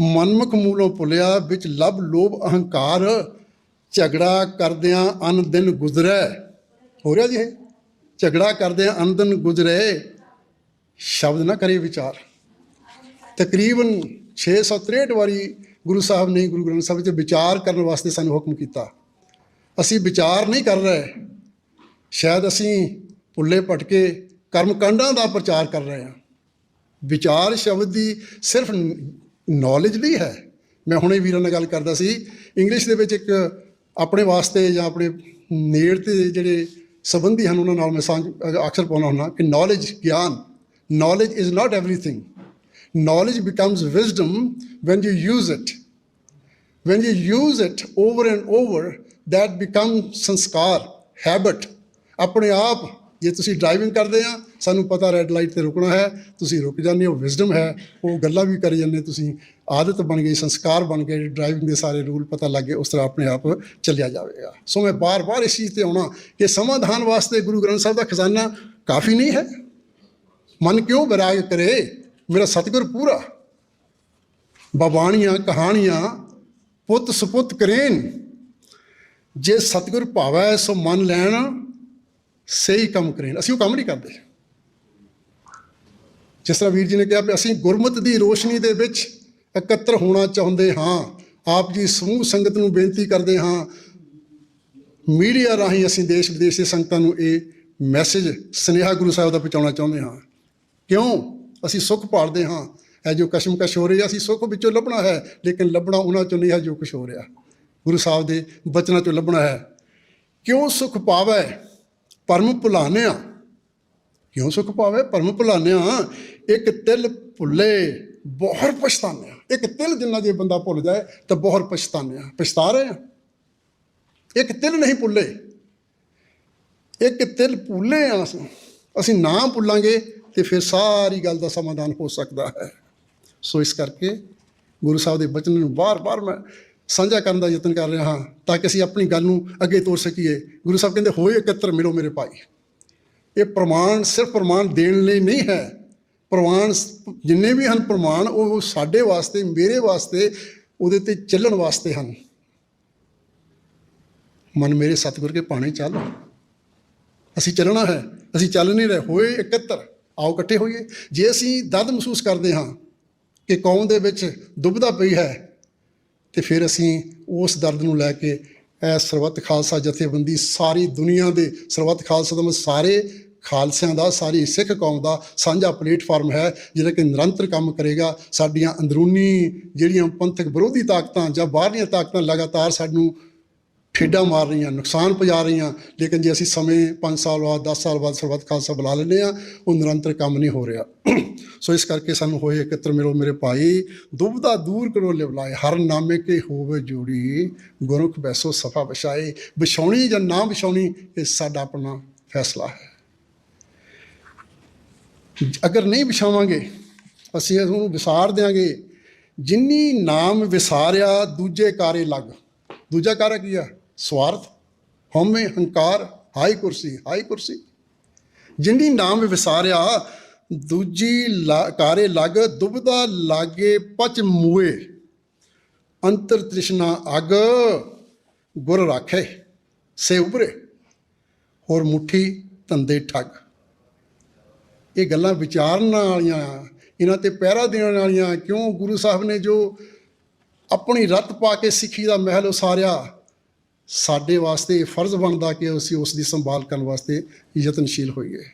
ਮਨਮੁਖ ਮੂਲੋਂ ਭੁਲਿਆ ਵਿੱਚ ਲਬ ਲੋਭ ਅਹੰਕਾਰ, ਝਗੜਾ ਕਰਦਿਆਂ ਅਨ ਦਿਨ ਗੁਜ਼ਰੈ। ਹੋ ਰਿਹਾ ਜੀ ਇਹ? ਝਗੜਾ ਕਰਦਿਆਂ ਅਨ ਦਿਨ ਗੁਜ਼ਰੇ, ਸ਼ਬਦ ਨਾ ਕਰੇ ਵਿਚਾਰ। ਤਕਰੀਬਨ 663 ਵਾਰੀ ਗੁਰੂ ਸਾਹਿਬ ਨੇ ਗੁਰੂ ਗ੍ਰੰਥ ਸਾਹਿਬ ਵਿੱਚ ਵਿਚਾਰ ਕਰਨ ਵਾਸਤੇ ਸਾਨੂੰ ਹੁਕਮ ਕੀਤਾ। ਅਸੀਂ ਵਿਚਾਰ ਨਹੀਂ ਕਰ ਰਹੇ। ਸ਼ਾਇਦ ਅਸੀਂ ਪੁੱਲੇ ਭਟਕੇ ਕਰਮਕਾਂਡਾਂ ਦਾ ਪ੍ਰਚਾਰ ਕਰ ਰਹੇ ਹਾਂ। ਵਿਚਾਰ ਸ਼ਬਦ ਦੀ ਸਿਰਫ ਨੌਲੇਜ ਲਈ ਹੈ ਮੈਂ ਹੁਣੇ ਵੀਰਾਂ ਨਾਲ ਗੱਲ ਕਰਦਾ ਸੀ ਇੰਗਲਿਸ਼ ਦੇ ਵਿੱਚ ਇੱਕ ਆਪਣੇ ਵਾਸਤੇ ਜਾਂ ਆਪਣੇ ਨੇੜ ਤੇ ਜਿਹੜੇ ਸੰਬੰਧੀ ਹਨ ਉਹਨਾਂ ਨਾਲ ਮੈਂ ਅਕਸਰ ਪਾਉਣਾ ਹੁੰਦਾ ਕਿ ਨੌਲੇਜ ਗਿਆਨ knowledge is not everything knowledge becomes wisdom when you use it when you use it over and over that becomes sanskar habit ਆਪਣੇ ਆਪ ਜੇ ਤੁਸੀਂ ਡਰਾਈਵਿੰਗ ਕਰਦੇ ਆ ਸਾਨੂੰ ਪਤਾ ਰੈੱਡ ਲਾਈਟ ਤੇ ਰੁਕਣਾ ਹੈ, ਤੁਸੀਂ ਰੁਕ ਜਾਂਦੇ ਹੋ ਵਿਜ਼ਡਮ ਹੈ, ਉਹ ਗੱਲਾਂ ਵੀ ਕਰੀ ਜਾਂਦੇ ਤੁਸੀਂ ਆਦਤ ਬਣ ਗਈ, ਸੰਸਕਾਰ ਬਣ ਗਏ ਡਰਾਈਵਿੰਗ ਦੇ ਸਾਰੇ ਰੂਲ ਪਤਾ ਲੱਗ ਗਏ, ਉਸ ਤਰ੍ਹਾਂ ਆਪਣੇ ਆਪ ਚੱਲਿਆ ਜਾਵੇਗਾ। ਸੋ ਮੈਂ ਬਾਰ-ਬਾਰ ਇਸ ਚੀਜ਼ ਤੇ ਆਉਣਾ ਕਿ ਸਮਾਧਾਨ ਵਾਸਤੇ ਗੁਰੂ ਗ੍ਰੰਥ ਸਾਹਿਬ ਦਾ ਖਜ਼ਾਨਾ ਕਾਫੀ ਨਹੀਂ ਹੈ। ਮਨ ਕਿਉਂ ਵਿਰਾਗ ਕਰੇ? ਮੇਰਾ ਸਤਿਗੁਰ ਪੂਰਾ। ਬਾਬਾਣੀਆਂ, ਕਹਾਣੀਆਂ, ਪੁੱਤ ਸੁਪੁੱਤ ਕਰੇਨ। ਜੇ ਸਤਿਗੁਰ ਭਾਵੈ, ਸੋ ਮਨ ਲੈਣ, ਸਹੀ ਕੰਮ ਕਰੇਨ। ਅਸੀਂ ਉਹ ਕੰਮ ਨਹੀਂ ਕਰਦੇ। ਜਿਸ ਤਰ੍ਹਾਂ ਵੀਰ ਜੀ ਨੇ ਕਿਹਾ ਵੀ ਅਸੀਂ ਗੁਰਮਤ ਦੀ ਰੋਸ਼ਨੀ ਦੇ ਵਿੱਚ ਇਕੱਤਰ ਹੋਣਾ ਚਾਹੁੰਦੇ ਹਾਂ। ਆਪ ਜੀ ਸਮੂਹ ਸੰਗਤ ਨੂੰ ਬੇਨਤੀ ਕਰਦੇ ਹਾਂ, ਮੀਡੀਆ ਰਾਹੀਂ ਅਸੀਂ ਦੇਸ਼ ਵਿਦੇਸ਼ ਦੇ ਸੰਗਤਾਂ ਨੂੰ ਇਹ ਮੈਸੇਜ ਸਨੇਹਾ ਗੁਰੂ ਸਾਹਿਬ ਦਾ ਪਹੁੰਚਾਉਣਾ ਚਾਹੁੰਦੇ ਹਾਂ। ਕਿਉਂ? ਅਸੀਂ ਸੁੱਖ ਭਾਲਦੇ ਹਾਂ। ਇਹ ਜੋ ਕਸ਼ਮਕਸ਼ ਹੋ ਰਹੀ ਹੈ, ਅਸੀਂ ਸੁੱਖ ਵਿੱਚੋਂ ਲੱਭਣਾ ਹੈ, ਲੇਕਿਨ ਲੱਭਣਾ ਉਹਨਾਂ ਚੋਂ ਨਹੀਂ ਹੈ ਜੋ ਕੁਝ ਹੋ ਰਿਹਾ। ਗੁਰੂ ਸਾਹਿਬ ਦੇ ਬਚਨਾਂ ਚੋਂ ਲੱਭਣਾ ਹੈ। ਕਿਉਂ ਸੁਖ ਪਾਵੈ? ਪਰਮ ਭੁਲਾਨਿਆ। ਕਿਉਂ ਸੁਖ ਪਾਵੇ? ਪਰਮ ਭੁਲਾਨਿਆ, ਇੱਕ ਤਿਲ ਭੁੱਲੇ ਬਹੁਤ ਪਛਤਾਨਿਆ। ਇੱਕ ਤਿਲ ਜਿੰਨਾ ਜੇ ਬੰਦਾ ਭੁੱਲ ਜਾਏ, ਤਾਂ ਬਹੁਤ ਪਛਤਾਨਿਆ। ਪਛਤਾ ਰਹੇ ਆ। ਇੱਕ ਤਿਲ ਨਹੀਂ ਭੁੱਲੇ। ਇੱਕ ਤਿਲ ਭੁੱਲੇ ਆ ਅਸੀਂ। ਅਸੀਂ ਨਾ ਭੁੱਲਾਂਗੇ, ਤੇ ਫਿਰ ਸਾਰੀ ਗੱਲ ਦਾ ਸਮਾਧਾਨ ਹੋ ਸਕਦਾ ਹੈ। ਸੋ ਇਸ ਕਰਕੇ ਗੁਰੂ ਸਾਹਿਬ ਦੇ ਬਚਨ ਨੂੰ ਬਾਰ-ਬਾਰ ਮੈਂ ਸਾਂਝਾ ਕਰਨ ਦਾ ਯਤਨ ਕਰ ਰਿਹਾ ਹਾਂ, ਤਾਂ ਕਿ ਅਸੀਂ ਆਪਣੀ ਗੱਲ ਨੂੰ ਅੱਗੇ ਤੋਰ ਸਕੀਏ। ਗੁਰੂ ਸਾਹਿਬ ਕਹਿੰਦੇ, ਹੋਏ ਇਕੱਤਰ ਮਿਲੋ ਮੇਰੇ ਭਾਈ। ਇਹ ਪ੍ਰਮਾਣ ਸਿਰਫ ਪ੍ਰਮਾਣ ਦੇਣ ਲਈ ਨਹੀਂ ਹੈ। ਪ੍ਰਮਾਣ ਜਿੰਨੇ ਵੀ ਹਨ ਪ੍ਰਮਾਣ, ਉਹ ਸਾਡੇ ਵਾਸਤੇ, ਮੇਰੇ ਵਾਸਤੇ, ਉਹਦੇ ਤੇ ਚੱਲਣ ਵਾਸਤੇ ਹਨ। ਮਨ ਮੇਰੇ ਸਤਿਗੁਰ ਕੇ ਪਾਣੇ ਚੱਲ। ਅਸੀਂ ਚੱਲਣਾ ਹੈ। ਅਸੀਂ ਚੱਲ ਨਹੀਂ ਰਹੇ। ਹੋਏ ਇਕੱਤਰ, ਆਓ ਇਕੱਠੇ ਹੋਈਏ। ਜੇ ਅਸੀਂ ਦਰਦ ਮਹਿਸੂਸ ਕਰਦੇ ਹਾਂ ਕਿ ਕੌਮ ਦੇ ਵਿੱਚ ਦੁਬਦਾ ਪਈ ਹੈ, ਤੇ ਫਿਰ ਅਸੀਂ ਉਸ ਦਰਦ ਨੂੰ ਲੈ ਕੇ ਇਹ ਸਰਬੱਤ ਖਾਲਸਾ ਜਥੇਬੰਦੀ ਸਾਰੀ ਦੁਨੀਆ ਦੇ ਸਰਬੱਤ ਖਾਲਸਾ ਦਾ ਸਾਰੇ ਖਾਲਸਿਆਂ ਦਾ, ਸਾਰੀ ਸਿੱਖ ਕੌਮ ਦਾ ਸਾਂਝਾ ਪਲੇਟਫਾਰਮ ਹੈ, ਜਿਹੜਾ ਕਿ ਨਿਰੰਤਰ ਕੰਮ ਕਰੇਗਾ। ਸਾਡੀਆਂ ਅੰਦਰੂਨੀ ਜਿਹੜੀਆਂ ਪੰਥਕ ਵਿਰੋਧੀ ਤਾਕਤਾਂ ਜਾਂ ਬਾਹਰਲੀਆਂ ਤਾਕਤਾਂ ਲਗਾਤਾਰ ਸਾਨੂੰ ਠੇਡਾ ਮਾਰ ਰਹੀਆਂ, ਨੁਕਸਾਨ ਪਹੁੰਚਾ ਰਹੀਆਂ, ਲੇਕਿਨ ਜੇ ਅਸੀਂ ਸਮੇਂ 5 ਸਾਲ ਬਾਅਦ 10 ਸਾਲ ਬਾਅਦ ਸਰਬੱਤ ਖਾਲਸਾ ਬੁਲਾ ਲੈਂਦੇ ਆ ਉਹ ਨਿਰੰਤਰ ਕੰਮ ਨਹੀਂ ਹੋ ਰਿਹਾ। ਸੋ ਇਸ ਕਰਕੇ ਸਾਨੂੰ ਹੋਏ ਇਕੱਤਰ ਮਿਲੋ ਮੇਰੇ ਭਾਈ ਦੁਬਦਾ ਦੂਰ ਕਰੋ ਲਿਵਲਾਏ ਹਰ ਨਾਮੇ ਕੇ ਹੋਵੇ ਜੋੜੀ ਗੁਰੁਖ ਬੈਸੋ ਸਫਾ ਵਿਛਾਏ, ਵਿਛਾਉਣੀ ਜਾਂ ਨਾ ਵਿਛਾਉਣੀ, ਇਹ ਸਾਡਾ ਆਪਣਾ ਫੈਸਲਾ ਹੈ। ਅਗਰ ਨਹੀਂ ਵਿਛਾਵਾਂਗੇ, ਅਸੀਂ ਉਹਨੂੰ ਵਿਸਾਰ ਦਿਆਂਗੇ। ਜਿੰਨੀ ਨਾਮ ਵਿਸਾਰਿਆ, ਦੂਜੇ ਕਾਰੇ ਲੱਗ। ਦੂਜਾ ਕਾਰਾ ਕੀ ਆ? ਸਵਾਰਥ, ਹਉਮੈ ਹੰਕਾਰ, ਹਾਈ ਕੁਰਸੀ ਹਾਈ ਕੁਰਸੀ। ਜਿੰਨੀ ਨਾਮ ਵਿਸਾਰਿਆ, ਦੂਜੀ ਲਾ- ਕਾਰੇ ਲੱਗ, ਦੁਬਦਾ ਲਾਗੇ ਪਚ ਮੂਏ ਅੰਤਰ ਤ੍ਰਿਸ਼ਨਾ ਅਗ, ਗੁਰ ਰਾਖੇ, ਸੇ ਉਬਰੇ ਹੋਰ ਮੁਠੀ, ਧੰਦੇ ਠੱਗ। ਇਹ ਗੱਲਾਂ ਵਿਚਾਰਨ ਵਾਲੀਆਂ, ਇਹਨਾਂ ਤੇ ਪਹਿਰਾ ਦੇਣ ਵਾਲੀਆਂ, ਕਿਉਂ ਗੁਰੂ ਸਾਹਿਬ ਨੇ ਜੋ ਆਪਣੀ ਰੱਤ ਪਾ ਕੇ ਸਿੱਖੀ ਦਾ ਮਹਿਲ ਉਸਾਰਿਆ, ਸਾਡੇ ਵਾਸਤੇ ਇਹ ਫਰਜ਼ ਬਣਦਾ ਕਿ ਅਸੀਂ ਉਸ ਦੀ ਸੰਭਾਲ ਕਰਨ ਵਾਸਤੇ ਯਤਨਸ਼ੀਲ ਹੋਈਏ।